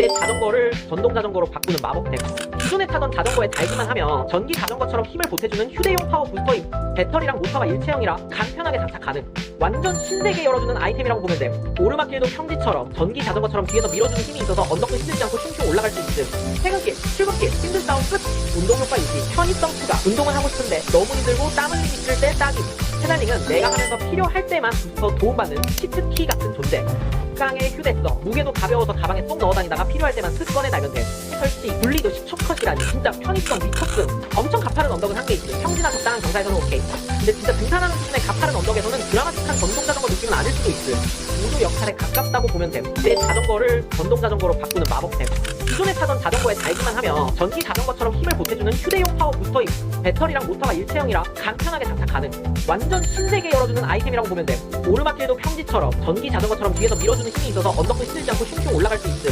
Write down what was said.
내 자전거를 전동 자전거로 바꾸는 마법 템. 기존에 타던 자전거에 달기만 하면 전기 자전거처럼 힘을 보태주는 휴대용 파워 부스터임. 배터리랑 모터가 일체형이라 간편하게 장착 가능. 완전 신세계 열어주는 아이템이라고 보면 돼. 오르막길도 평지처럼 전기 자전거처럼 뒤에서 밀어주는 힘이 있어서 언덕도 힘들지 않고 슝슝 올라갈 수 있음. 퇴근길, 출근길, 힘든 싸움 끝. 운동 효과 유지, 편의성 추가. 운동을 하고 싶은데 너무 힘들고 땀 흘리기 싫을 때 딱임. 페달링은 내가 하면서 필요할 때만 부스터 도움받는 시트키 같은 존재. 깡의 휴대성, 무게도 가벼워서 가방에 쏙 넣어 다니다가 필요할 때만 슥 꺼내 달면 돼. 설치, 분리도 10초 컷이라니 진짜 편의성 미쳤음. 엄청 가파른 언덕은 한 개 있음. 평지나 적당한 경사에서는 오케이. 근데 진짜 등산하는 수준의 가파른 언덕에서는 드라마틱한 전동 자전거 느낌은 아닐 수도 있음. 모두 역할에 가깝다고 보면 됨. 내 자전거를 전동 자전거로 바꾸는 마법템. 기존에 타던 자전거에 달기만 하면 전기 자전거처럼 힘을 보태주는 휴대용 파워 부스터임. 배터리랑 모터가 일체형이라 간편하게 장착 가능. 완전 신세계 열어주는 아이템이라고 보면 돼. 오르막길도 평지처럼 전기 자전거처럼 뒤에서 밀어주는 힘이 있어서 언덕도 힘들지 않고 슝슝 올라갈 수 있음.